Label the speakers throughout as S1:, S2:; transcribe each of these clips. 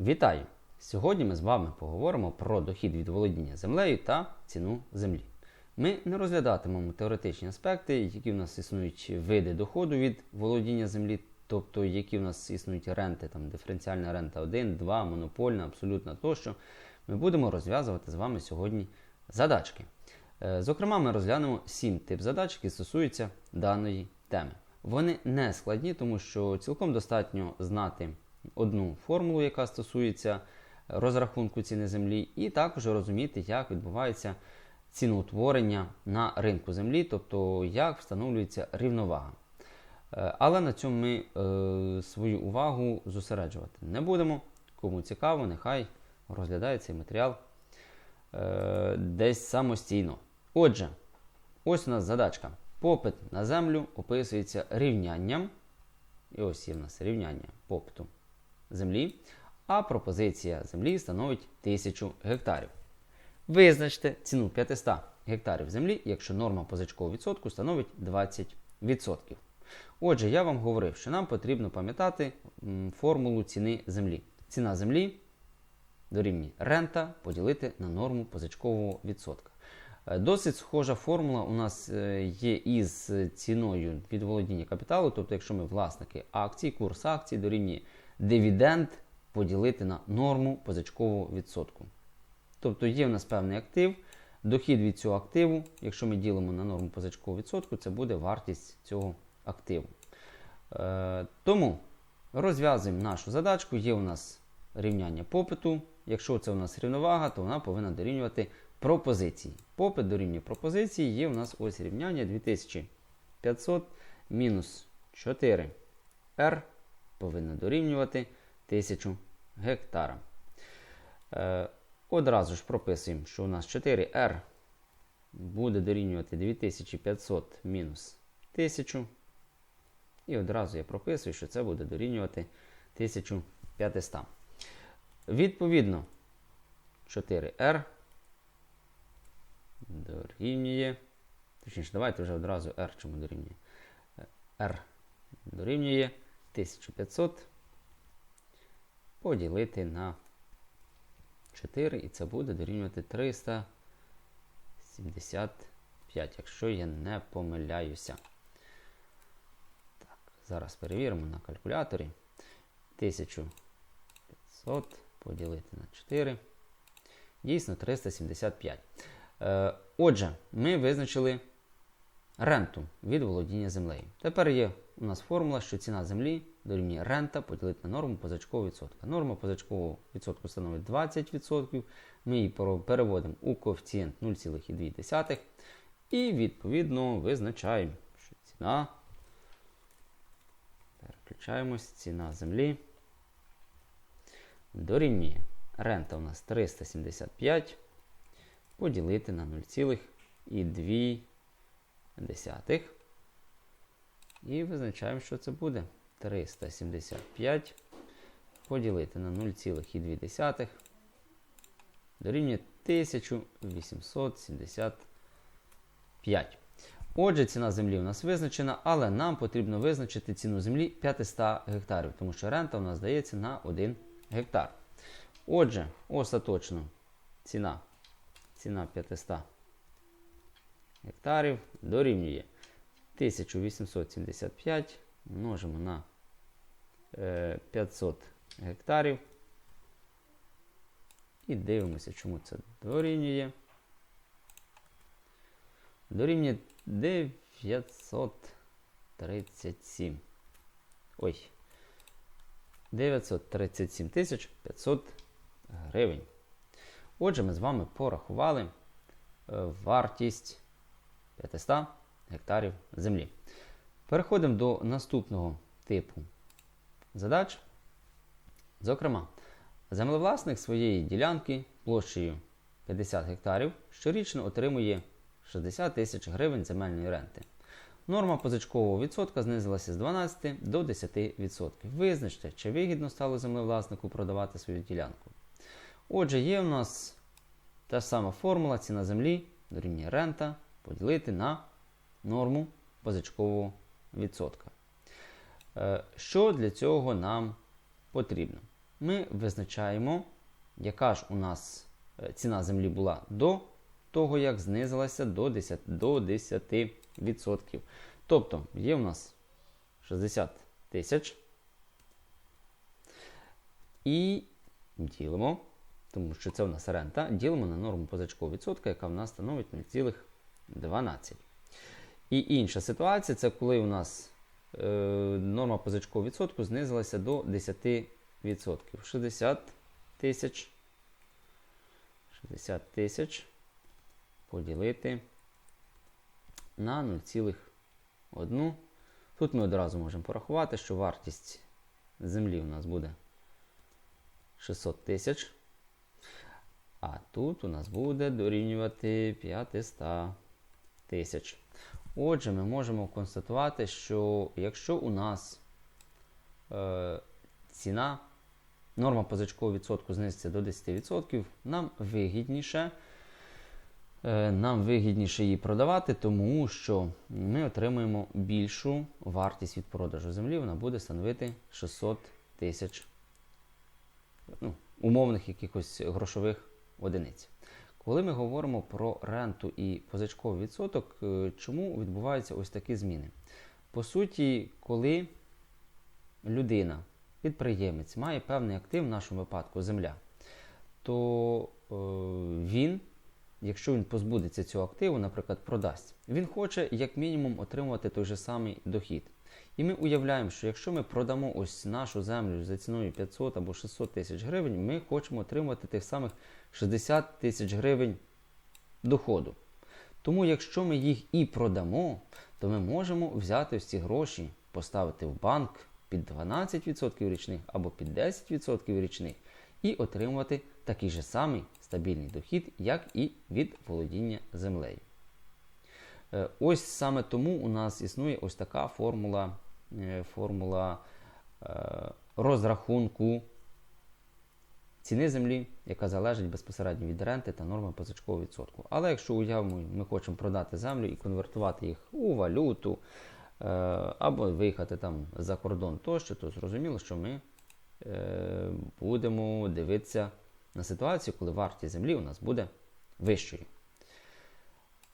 S1: Вітаю! Сьогодні ми з вами поговоримо про дохід від володіння землею та ціну землі. Ми не розглядатимемо теоретичні аспекти, які в нас існують види доходу від володіння землі, тобто які в нас існують ренти, там диференціальна рента 1, 2, монопольна, абсолютна тощо. Ми будемо розв'язувати з вами сьогодні задачки. Е, Зокрема, ми розглянемо 7 тип задач, які стосуються даної теми. Вони не складні, тому що цілком достатньо знати одну формулу, яка стосується розрахунку ціни землі, і також розуміти, як відбувається ціноутворення на ринку землі, тобто як встановлюється рівновага. Е, Але на цьому ми е, свою увагу зосереджувати не будемо. Кому цікаво, нехай розглядає цей матеріал е, десь самостійно. Отже, ось у нас задачка. Попит на землю описується рівнянням. І ось є в нас рівняння попиту землі, а пропозиція землі становить 1000 гектарів. Визначте ціну 500 гектарів землі, якщо норма позичкового відсотку становить 20%. Отже, я вам говорив, що нам потрібно пам'ятати формулу ціни землі. Ціна землі дорівнює рента поділити на норму позичкового відсотка. Е, Досить схожа формула у нас е, є із ціною від володіння капіталу, тобто, якщо ми власники акцій, курс акцій дорівнює дивіденд поділити на норму позичкового відсотку. Тобто є в нас певний актив, дохід від цього активу, якщо ми ділимо на норму позичкового відсотку, це буде вартість цього активу. Е, тому розв'язуємо нашу задачку. Є у нас рівняння попиту. Якщо це у нас рівновага, то вона повинна дорівнювати пропозиції. Попит дорівнює пропозиції, є у нас ось рівняння 2500 мінус 4 R повинно дорівнювати 1000 гектара. Е, одразу ж прописуємо, що у нас 4R буде дорівнювати 2500 мінус 1000. І одразу я прописую, що це буде дорівнювати 1500. Відповідно, 4R дорівнює. Точніше, давайте вже одразу R чому дорівнює. R дорівнює 1500 поділити на 4, і це буде дорівнювати 375, якщо я не помиляюся. Так, зараз перевіримо на калькуляторі. 1500 поділити на 4. Дійсно 375. Е, Отже, ми визначили ренту від володіння землею. Тепер є у нас формула, що ціна землі дорівнює рента поділити на норму позичкового відсотка. Норма позичкового відсотку становить 20%. Ми її переводимо у коефіцієнт 0,2. І відповідно визначаємо, що ціна. Переключаємось, ціна землі дорівнює. Рента у нас 375 поділити на 0,2. І визначаємо, що це буде. 375 поділити на 0,2 дорівнює 1875. Отже, ціна землі у нас визначена, але нам потрібно визначити ціну землі 500 гектарів, тому що рента у нас дається на 1 гектар. Отже, остаточно ціна, ціна 500 гектарів дорівнює 1875 множимо на е, 500 гектарів. І дивимося, чому це дорівнює. Дорівнює 937. Ой. 937 500 гривень. Отже, ми з вами порахували е, вартість 500 гектарів землі. Переходимо до наступного типу задач. Зокрема, землевласник своєї ділянки площею 50 гектарів щорічно отримує 60 тисяч гривень земельної ренти. Норма позичкового відсотка знизилася з 12 до 10%. Визначте, чи вигідно стало землевласнику продавати свою ділянку. Отже, є у нас та ж сама формула ціна землі дорівнює рента поділити на норму позичкового відсотка. Е, Що для цього нам потрібно? ми визначаємо, яка ж у нас е, ціна землі була до того, як знизилася до 10%. До 10%. Тобто є у нас 60 тисяч. І ділимо, тому що це у нас рента, ділимо на норму позичкового відсотка, яка в нас становить 0,12. І інша ситуація це коли у нас е, норма позичкового відсотку знизилася до 10%. 60 тисяч. 60 тисяч поділити на 0,1. Тут ми одразу можемо порахувати, що вартість землі у нас буде 600 тисяч. А тут у нас буде дорівнювати 500 тисяч. Отже, ми можемо констатувати, що якщо у нас е, ціна, норма позичкового відсотку знизиться до 10%, нам вигідніше, е, нам вигідніше її продавати, тому що ми отримуємо більшу вартість від продажу землі, вона буде становити 600 тисяч ну, умовних якихось грошових одиниць. Коли ми говоримо про ренту і позичковий відсоток, е, чому відбуваються ось такі зміни? По суті, коли людина, підприємець, має певний актив, в нашому випадку земля, то е, він, якщо він позбудеться цього активу, наприклад, продасть, він хоче як мінімум отримувати той же самий дохід. І ми уявляємо, що якщо ми продамо ось нашу землю за ціною 500 або 600 тисяч гривень, ми хочемо отримати тих самих 60 тисяч гривень доходу. Тому, якщо ми їх і продамо, то ми можемо взяти ці гроші, поставити в банк під 12% річних або під 10% річних і отримувати такий же самий стабільний дохід, як і від володіння землею. Е, Ось саме тому у нас існує ось така формула, формула е, розрахунку ціни землі, яка залежить безпосередньо від ренти та норми позичкового відсотку. Але якщо уявимо, ми хочемо продати землю і конвертувати їх у валюту е, або виїхати там за кордон тощо, то зрозуміло, що ми е, будемо дивитися на ситуацію, коли вартість землі у нас буде вищою.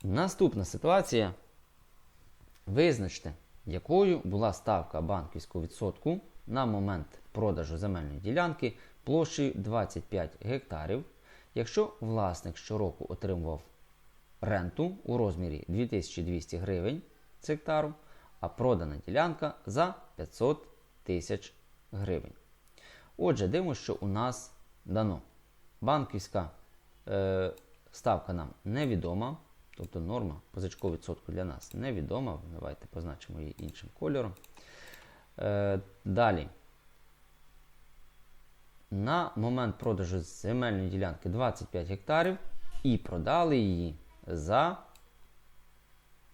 S1: Наступна ситуація. Визначте, якою була ставка банківського відсотку на момент продажу земельної ділянки площею 25 гектарів, якщо власник щороку отримував ренту у розмірі 2200 гривень з гектару, а продана ділянка за 500 тисяч гривень. Отже, дивимося, що у нас дано. Банківська е, ставка нам невідома. Тобто норма позичкового відсотку для нас невідома. Давайте позначимо її іншим кольором. Е, далі. На момент продажу земельної ділянки 25 гектарів і продали її за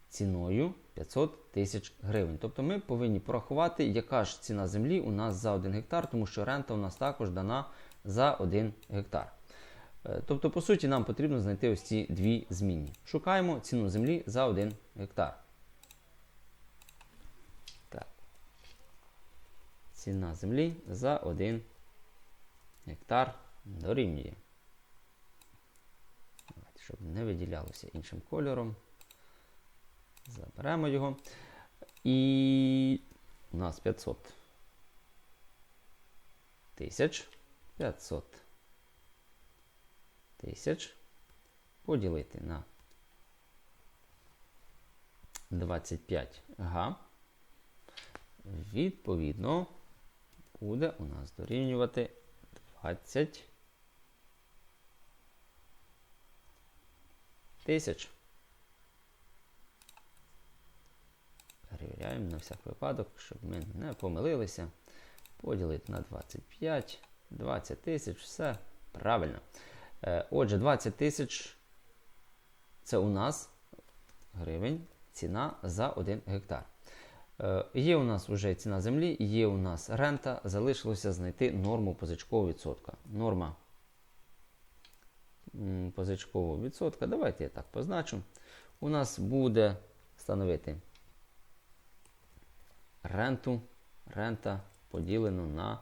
S1: ціною 500 тисяч гривень. Тобто ми повинні порахувати, яка ж ціна землі у нас за 1 гектар, тому що рента у нас також дана за 1 гектар. Е, Тобто, по суті, нам потрібно знайти ось ці дві змінні. Шукаємо ціну землі за 1 гектар. Так. Ціна землі за 1 гектар дорівнює. Давайте, щоб не виділялося іншим кольором. Заберемо його. І у нас 500 тисяч. 500 тисяч поділити на 25 га. Відповідно, буде у нас дорівнювати 20 тисяч. Перевіряємо на всяк випадок, щоб ми не помилилися. Поділити на 25, 20 тисяч, все правильно. Е, Отже, 20 тисяч це у нас гривень ціна за 1 гектар. Е, Є у нас вже ціна землі, є у нас рента, залишилося знайти норму позичкового відсотка. Норма позичкового відсотка, давайте я так позначу. У нас буде становити ренту, рента поділено на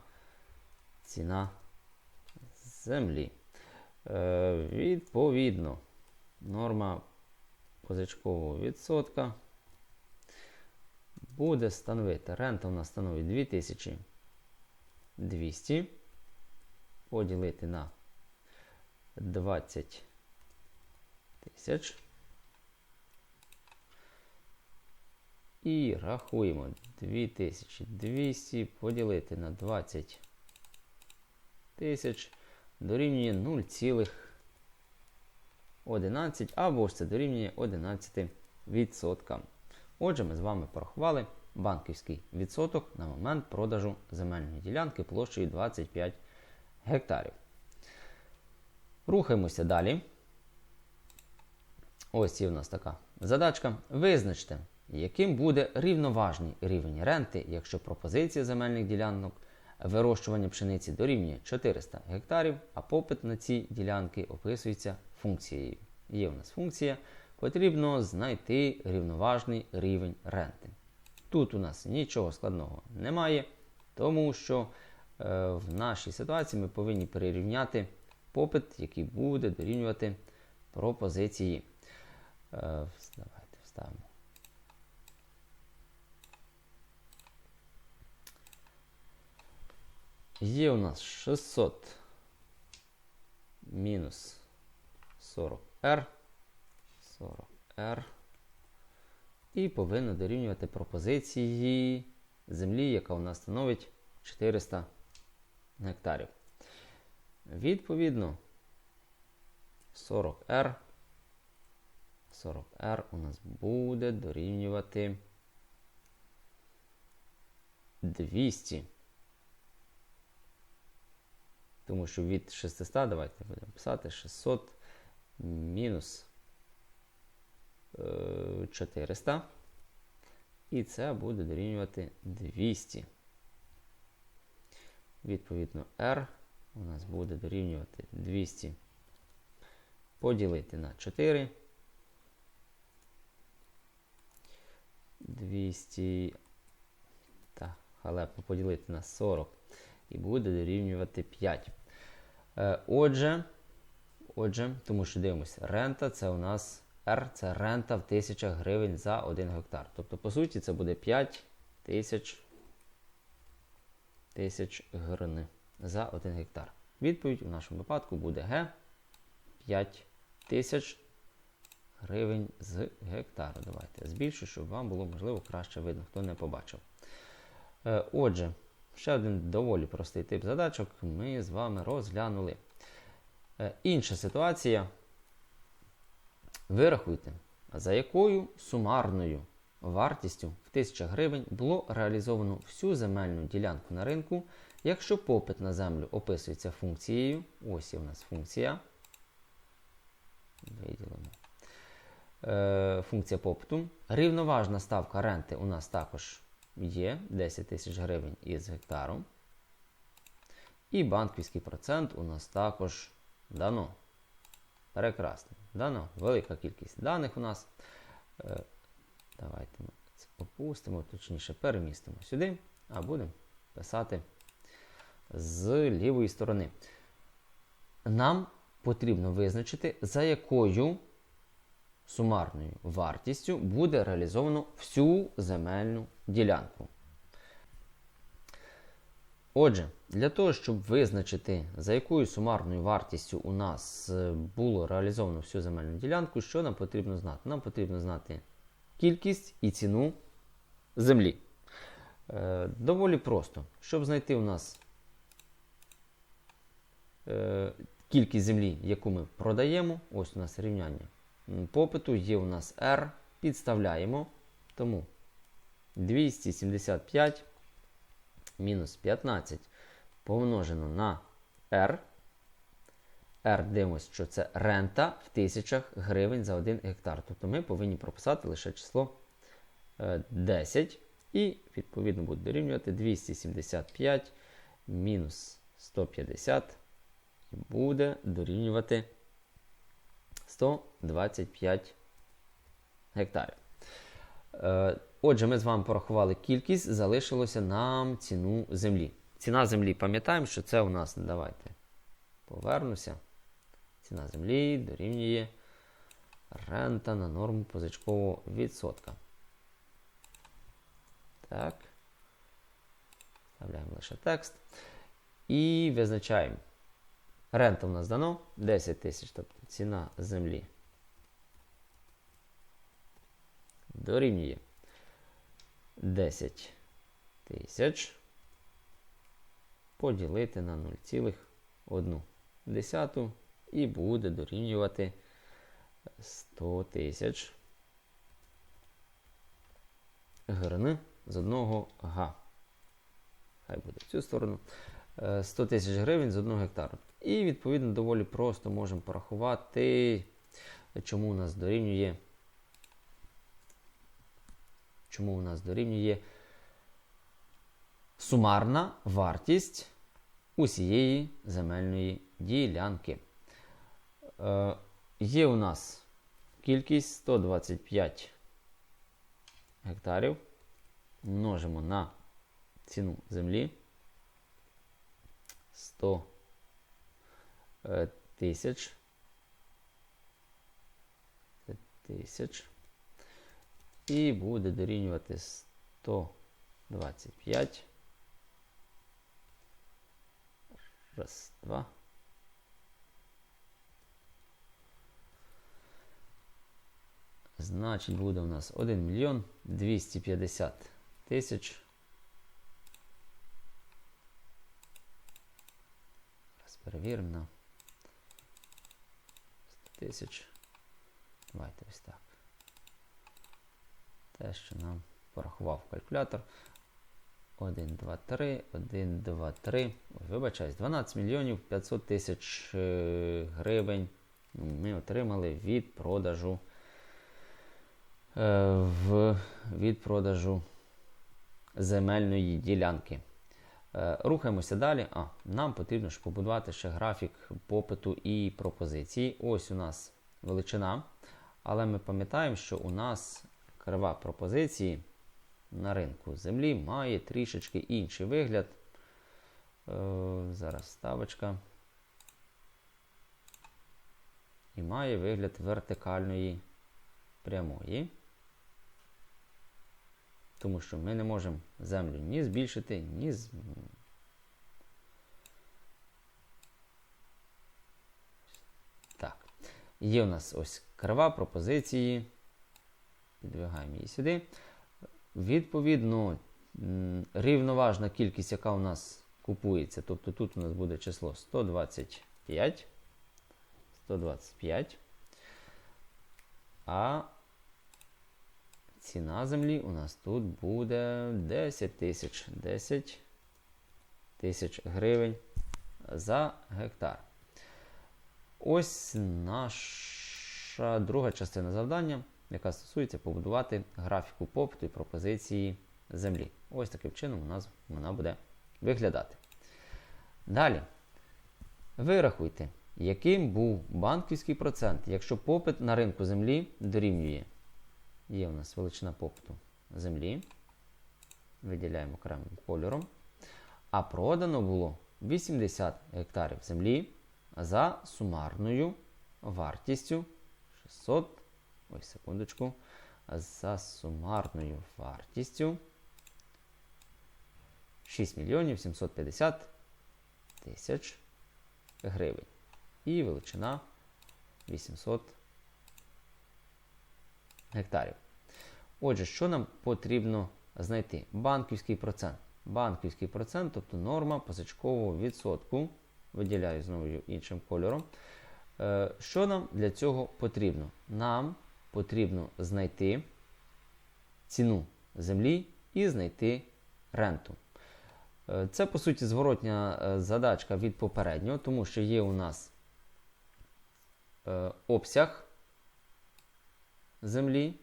S1: ціна землі. Е, відповідно, норма позичкового відсотка буде становити. Рента у нас становить 2200 поділити на 20 тисяч. І рахуємо 2200 поділити на 20 тисяч дорівнює 0,11 або ж це дорівнює 11%. Отже, ми з вами порахували банківський відсоток на момент продажу земельної ділянки площею 25 гектарів. Рухаємося далі. Ось є в нас така задачка. Визначте, яким буде рівноважний рівень ренти, якщо пропозиція земельних ділянок вирощування пшениці дорівнює 400 гектарів, а попит на ці ділянки описується функцією. Є в нас функція, потрібно знайти рівноважний рівень ренти. Тут у нас нічого складного немає, тому що е, в нашій ситуації ми повинні перерівняти попит, який буде дорівнювати пропозиції. Е, давайте вставимо. Є у нас 600 мінус 40R. 40R. І повинно дорівнювати пропозиції землі, яка у нас становить 400 гектарів. Відповідно, 40R. 40R у нас буде дорівнювати 200. Тому що від 600, давайте будемо писати 600 мінус 400. І це буде дорівнювати 200. Відповідно, R у нас буде дорівнювати 200 поділити на 4. 200. Так, халепно поділити на 40 і буде дорівнювати 5. Е, отже, отже, тому що дивимося, рента це у нас R, це рента в тисячах гривень за 1 гектар. Тобто, по суті, це буде 5 тисяч тисяч гривень за 1 гектар. Відповідь у нашому випадку буде Г 5 тисяч гривень з гектару. Давайте збільшу, щоб вам було можливо краще видно, хто не побачив. Е, отже, ще один доволі простий тип задачок ми з вами розглянули. Е, інша ситуація. Вирахуйте, за якою сумарною вартістю в 1000 гривень було реалізовано всю земельну ділянку на ринку, якщо попит на землю описується функцією. Ось є в нас функція. Виділимо. Е, функція попиту. Рівноважна ставка ренти у нас також є 10 тисяч гривень із гектару. І банківський процент у нас також дано. Прекрасно. Дано велика кількість даних у нас. Е, давайте ми це опустимо, точніше перемістимо сюди, а будемо писати з лівої сторони. Нам потрібно визначити, за якою сумарною вартістю буде реалізовано всю земельну ділянку. Отже, для того, щоб визначити, за якою сумарною вартістю у нас е, було реалізовано всю земельну ділянку, що нам потрібно знати? Нам потрібно знати кількість і ціну землі. Е, доволі просто. Щоб знайти у нас е, кількість землі, яку ми продаємо, ось у нас рівняння попиту, є у нас R, підставляємо. Тому 275 мінус 15 помножено на R. R дивимося, що це рента в тисячах гривень за 1 гектар. Тобто ми повинні прописати лише число 10. І, відповідно, буде дорівнювати 275 мінус 150 і буде дорівнювати 125 гектарів. Отже, ми з вами порахували кількість, залишилося нам ціну землі. ціна землі. Пам'ятаємо, що це у нас, давайте повернуся. Ціна землі дорівнює рента на норму позичкового відсотка. Так. Вставляємо лише текст. І визначаємо. Рента у нас дано 10 тисяч, тобто ціна землі дорівнює 10 тисяч поділити на 0,1 і буде дорівнювати 100 тисяч грн з одного га. Хай буде в цю сторону. Е, 100 тисяч гривень з одного гектару. І, відповідно, доволі просто можемо порахувати, чому у нас дорівнює. Чому у нас дорівнює сумарна вартість усієї земельної ділянки. Е, є у нас кількість 125 гектарів. Множимо на ціну землі 100 е, тисяч. Тисяч. І буде дорівнювати 125. Раз, два. Значить, буде у нас 1 мільйон 250 тисяч. Зараз перевіримо на 100 тисяч. Давайте ось так. Те, що нам порахував калькулятор. 1, 2, 3, 1, 2, 3. Ой, вибачаюсь, 12 мільйонів 500 тисяч е, гривень ми отримали від продажу е, в, від продажу земельної ділянки. Е, Рухаємося далі. А, Нам потрібно ж побудувати ще графік попиту і пропозиції. Ось у нас величина. Але ми пам'ятаємо, що у нас крива пропозиції на ринку землі має трішечки інший вигляд. Е, зараз ставочка. І має вигляд вертикальної прямої. Тому що ми не можемо землю ні збільшити, ні з... Так. Є у нас ось крива пропозиції. Підвигаємо її сюди. Відповідно, рівноважна кількість, яка у нас купується, тобто тут у нас буде число 125. 125. А ціна землі у нас тут буде 10 тисяч 10 тисяч гривень за гектар. Ось наша друга частина завдання, яка стосується побудувати графіку попиту і пропозиції землі. Ось таким чином у нас вона буде виглядати. Далі. Вирахуйте, яким був банківський процент, якщо попит на ринку землі дорівнює. Є у нас величина попиту землі. Виділяємо окремим кольором. А продано було 80 гектарів землі за сумарною вартістю 600. Ой, секундочку. За сумарною вартістю 6 мільйонів 750 тисяч гривень. І величина 800 гектарів. Отже, що нам потрібно знайти? Банківський процент. Банківський процент, тобто норма позичкового відсотку. Виділяю знову іншим кольором. Е, Що нам для цього потрібно? Нам потрібно знайти ціну землі і знайти ренту. Е, Це, по суті, зворотня е, задачка від попереднього, тому що є у нас е, обсяг землі,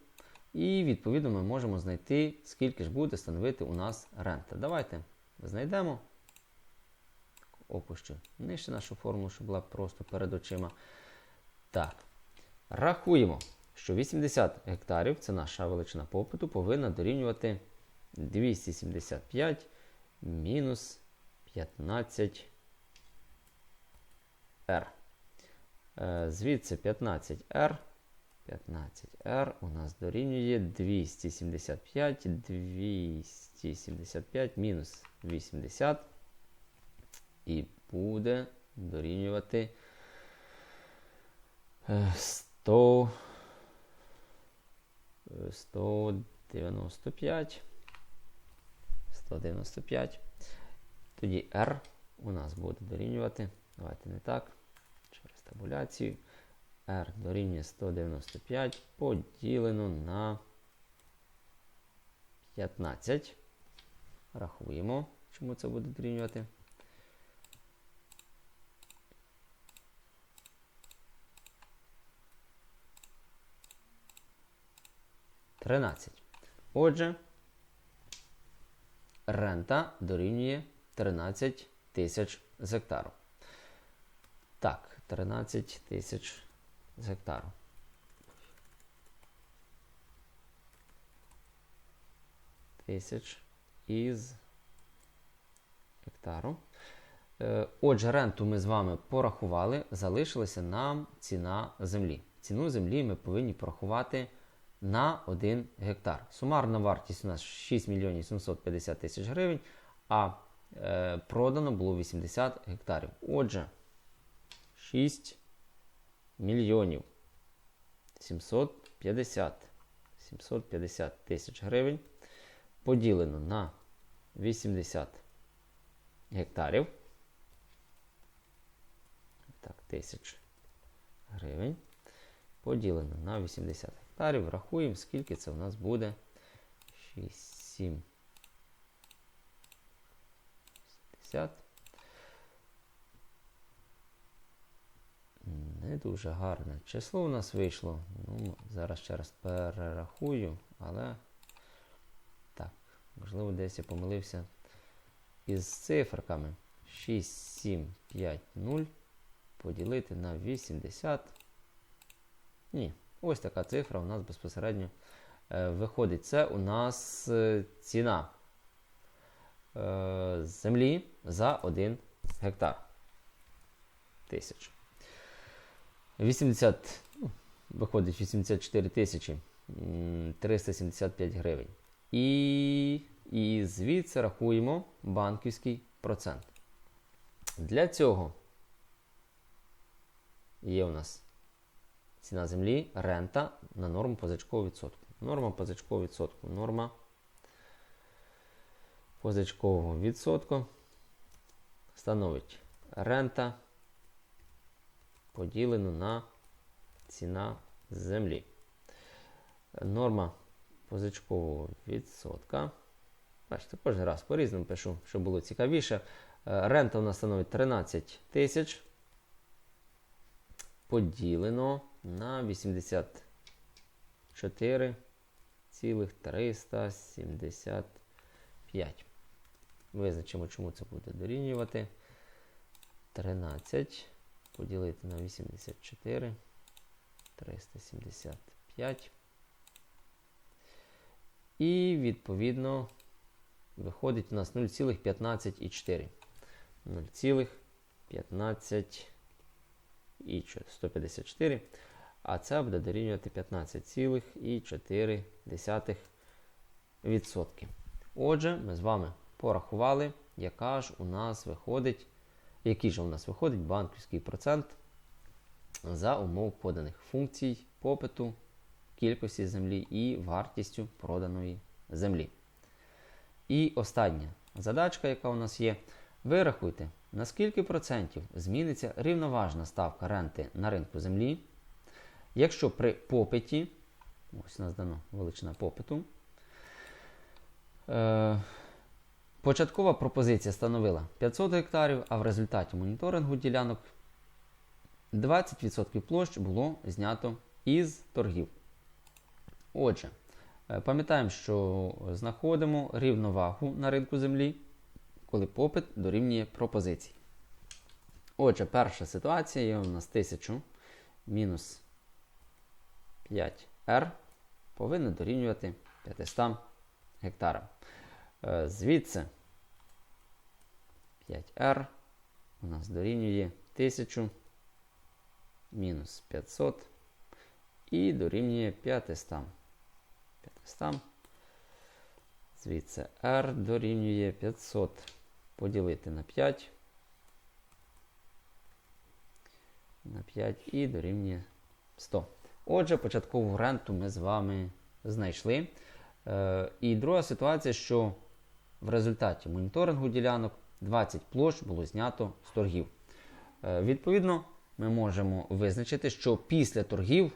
S1: і, відповідно, ми можемо знайти, скільки ж буде становити у нас рента. Давайте знайдемо. Опущу нижче нашу формулу, щоб була просто перед очима. Так. Рахуємо, що 80 гектарів, це наша величина попиту, повинна дорівнювати 275 мінус 15 R. Е, Звідси 15R. 15R у нас дорівнює 275, 275 мінус 80. І буде дорівнювати е, 100, е, 195. 195. Тоді R у нас буде дорівнювати. Давайте не так. Через табуляцію. R дорівнює 195 поділено на 15. Рахуємо, чому це буде дорівнювати. Тринадцять. Отже, рента дорівнює 13 тисяч з гектару. Так, 13 тисяч з гектару. Тисяч із гектару. Е, Отже, ренту ми з вами порахували, залишилася нам ціна землі. Ціну землі ми повинні порахувати на 1 гектар. Сумарна вартість у нас 6 мільйонів 750 тисяч гривень, а е, продано було 80 гектарів. Отже, 6 мільйонів 750 750 тисяч гривень поділено на 80 гектарів. Так, тисяч гривень. Поділено на 80 гектарів. Рахуємо, скільки це у нас буде. 6, 7, 50. Не дуже гарне число у нас вийшло. Ну, Зараз ще раз перерахую, але так, можливо, десь я помилився із циферками. 6, 7, 5, 0 поділити на 80. Ні, ось така цифра у нас безпосередньо е, виходить. Це у нас е, ціна е, землі за 1 гектар. Тисяч. 80, ну, виходить 84 тисячі 375 гривень. І, і звідси рахуємо банківський процент. Для цього є у нас ціна землі, рента на норму позичкового відсотку. Норма позичкового відсотку. Норма позичкового відсотку становить рента поділено на ціна землі. Норма позичкового відсотка. Бачите, кожен раз по-різному пишу, щоб було цікавіше. Е, рента у нас становить 13 тисяч. Поділено на 84,375. Визначимо, чому це буде дорівнювати. 13 поділити на 84, 375. І, відповідно, виходить у нас 0,15,4. 0,15,154. А це буде дорівнювати 15,4%. Отже, ми з вами порахували, яка ж у нас виходить який же у нас виходить банківський процент за умов поданих функцій попиту, кількості землі і вартістю проданої землі. І остання задачка, яка у нас є, вирахуйте, на скільки процентів зміниться рівноважна ставка ренти на ринку землі, якщо при попиті, ось у нас дано величина попиту, е, Початкова пропозиція становила 500 гектарів, а в результаті моніторингу ділянок 20% площ було знято із торгів. Отже, е, пам'ятаємо, що знаходимо рівновагу на ринку землі, коли попит дорівнює пропозиції. Отже, перша ситуація є у нас 1000 мінус 5R повинна дорівнювати 500 гектарам. Е, звідси 5R у нас дорівнює 1000 мінус 500 і дорівнює 500. 500. Звідси R дорівнює 500 поділити на 5. На 5 і дорівнює 100. Отже, початкову ренту ми з вами знайшли. Е, і друга ситуація, що в результаті моніторингу ділянок 20 площ було знято з торгів. Е, відповідно, ми можемо визначити, що після торгів,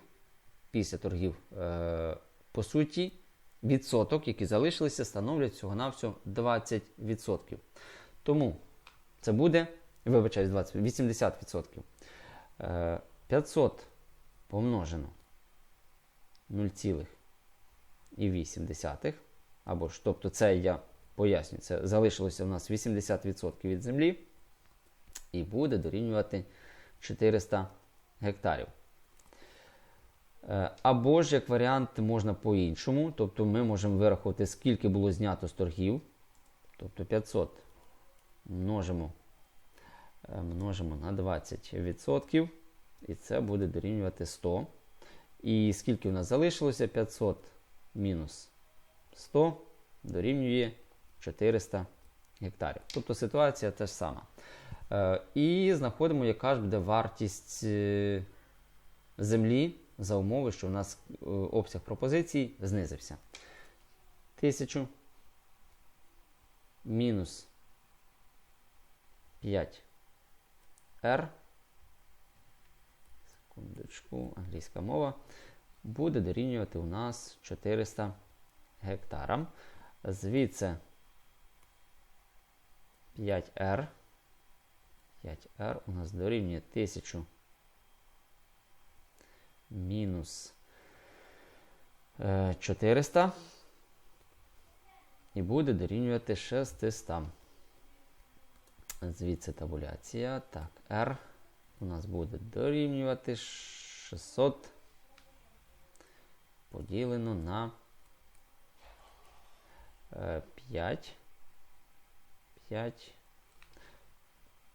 S1: після торгів, е, по суті, відсоток, які залишилися, становлять всього-навсього 20%. Тому це буде, вибачаюсь, 20, 80%. Е, 500 помножено 0,8. Або ж, тобто, це я поясню, це залишилося у нас 80% від землі. І буде дорівнювати 400 гектарів. Е, Або ж, як варіант, можна по-іншому. Тобто ми можемо вирахувати, скільки було знято з торгів. Тобто 500 множимо, е, множимо на 20%. І це буде дорівнювати 100. І скільки в нас залишилося? 500 мінус 100 дорівнює 400 гектарів. Тобто ситуація та ж сама. Е, І знаходимо, яка ж буде вартість е, землі за умови, що у нас е, обсяг пропозицій знизився. 1000 мінус 5 R. Секундочку, англійська мова. Буде дорівнювати у нас 400 гектарам. Звідси 5R. 5R у нас дорівнює 1000 мінус е, 400 і буде дорівнювати 600. Звідси табуляція. Так, R у нас буде дорівнювати 600 поділено на 5. 5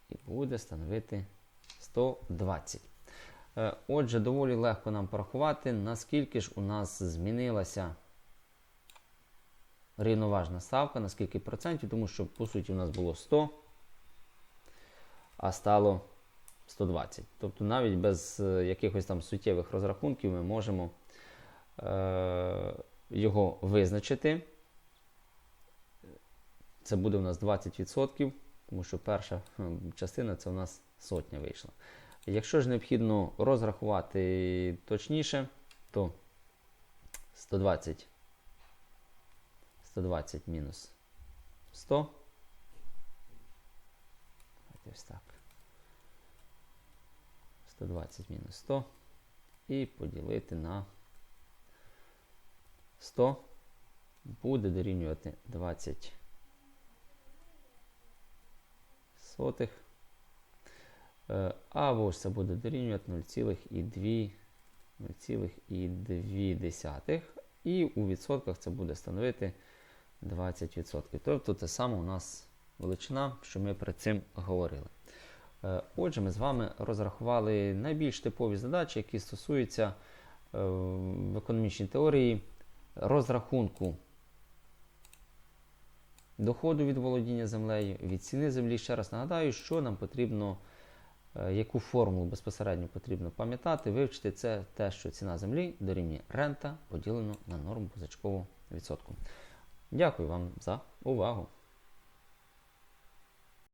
S1: і буде становити 120. Е, Отже, доволі легко нам порахувати, наскільки ж у нас змінилася рівноважна ставка, на скільки процентів, тому що, по суті, у нас було 100, а стало 120. Тобто навіть без е, якихось там суттєвих розрахунків ми можемо е, його визначити. Це буде у нас 20%, тому що перша частина це у нас сотня вийшла. Якщо ж необхідно розрахувати точніше, то 120 120 мінус 100. Ось так. 120 мінус 100 і поділити на 100 буде дорівнювати 20 сотих. Або ж це буде дорівнювати 0,2. 0,2. І у відсотках це буде становити 20%. Тобто те саме у нас величина, що ми перед цим говорили. Е, Отже, ми з вами розрахували найбільш типові задачі, які стосуються е, в економічній теорії розрахунку доходу від володіння землею, від ціни землі. Ще раз нагадаю, що нам потрібно, е, яку формулу безпосередньо потрібно пам'ятати, вивчити це те, що ціна землі дорівнює рента поділено на норму позичкового відсотку. Дякую вам за увагу!